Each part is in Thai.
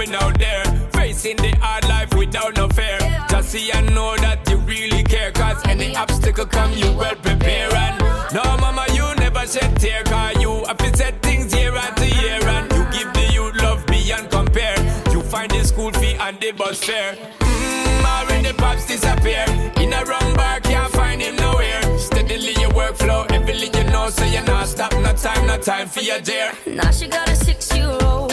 going out there. Facing the hard life without no fear. Just see and know that you really care. Cause any obstacle come, you well prepare. And no, mama, you never shed tear. Cause you have to set things year after year. And you give the youth love beyond compare. You find the school fee and the bus fare. Mmm, already pops disappear. In a wrong bar, can't find him nowhere. Steadily your workflow, everything you know. So you're not stop, no time, no time for your dear. Now she got a six year old.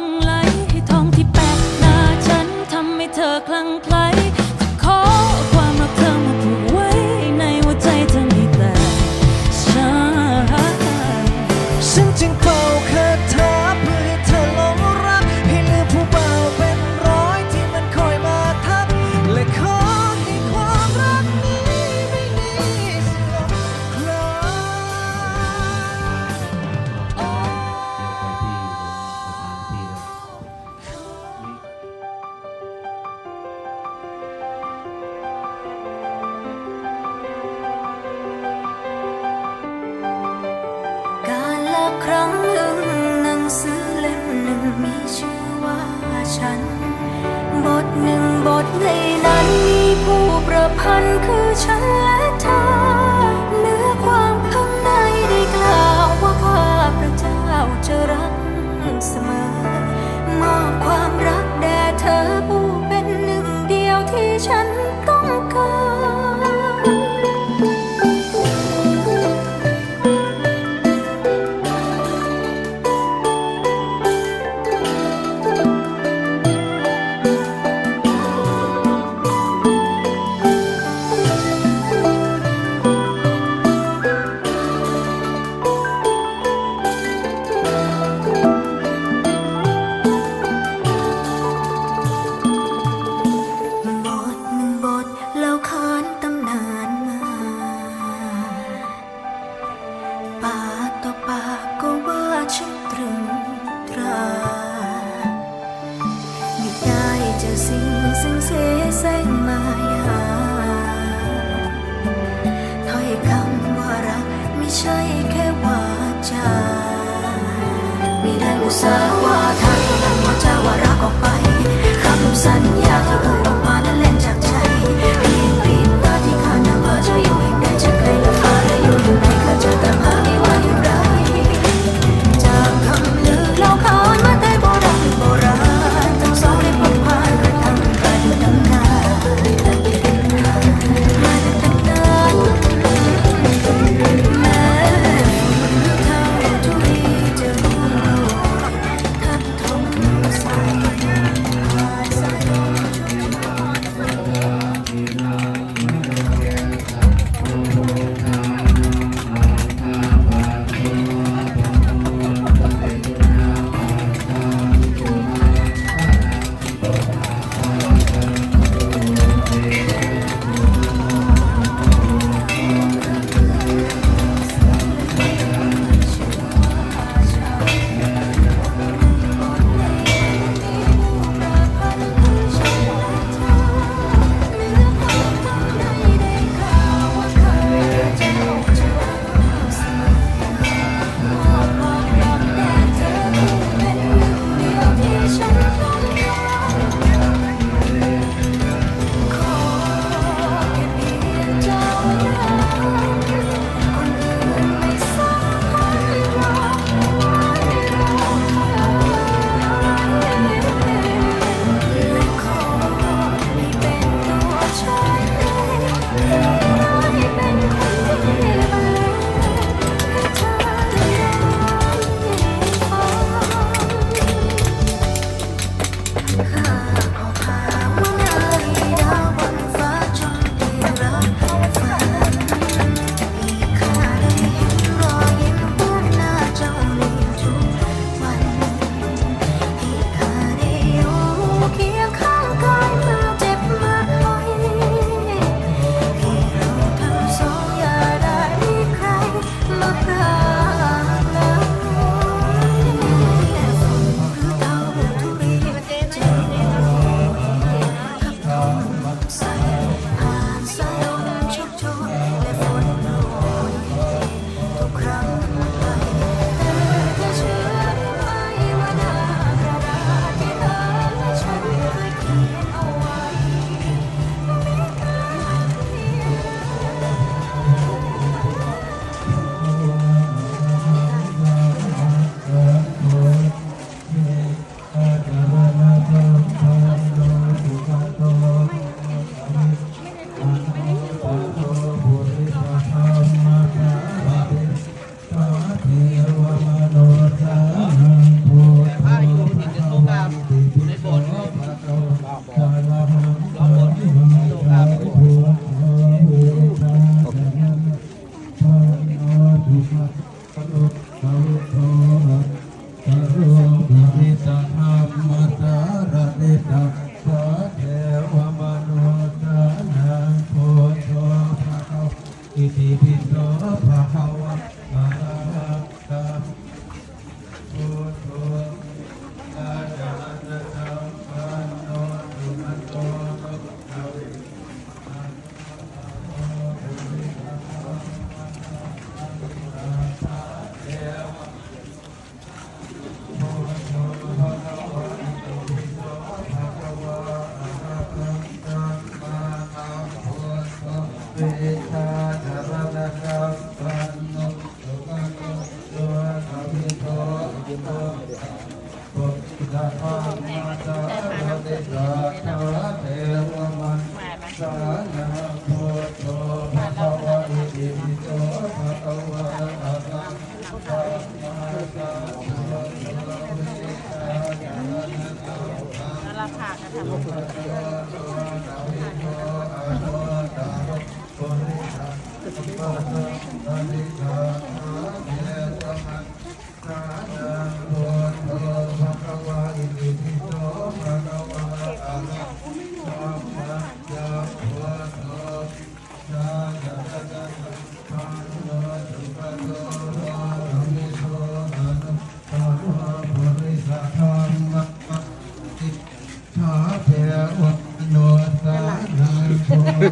องไหลให้ทองที่แปะหน้าฉันทำให้เธอคลั่ง มีชื่อว่าฉัน บทหนึ่งบทในนั้นมีผู้ประพันธ์คือฉันและเธอเนื้อความข้างในได้กล่าวว่าข้าพระเจ้าจะรัก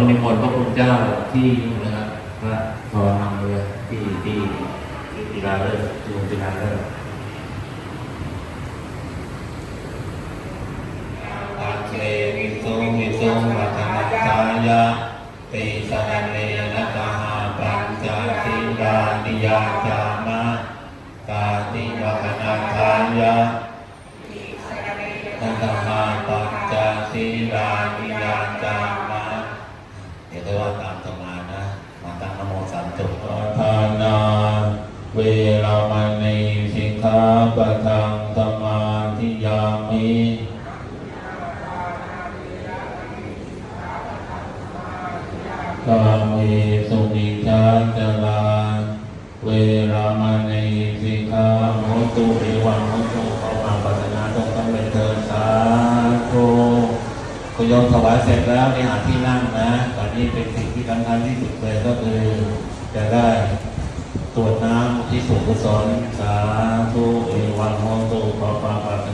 เดี๋ยวนิมนต์พระคุณเจ้าที่นะครับพระทรนำเรือที่ที่ที่กีฬาเลิศที่โรงกีฬาเลิศอาเควิสุวิสุวัฒนาจายะติสรณเนนะกหาปัญจสิลานิยาจามะกาติวัฒนาจายะ นโมสามจบทานาเวรามณีสิกขาปะทังสมาธิยามิกาเมสุมิชาจาราเวรามณีสิกขาโมตุเอวังโมตุขอความปรารถนาจงสำเร็จเถิดสาธุคุณโยมถวายเสร็จแล้วในหาที่นั่งนะตอนนี้เป็นสิ่งที่สำคัญที่สุดเลยก็คือ จะได้ตรวจน้ำที่สุกุศลสาธุเอวังโมตุขอความปรารถ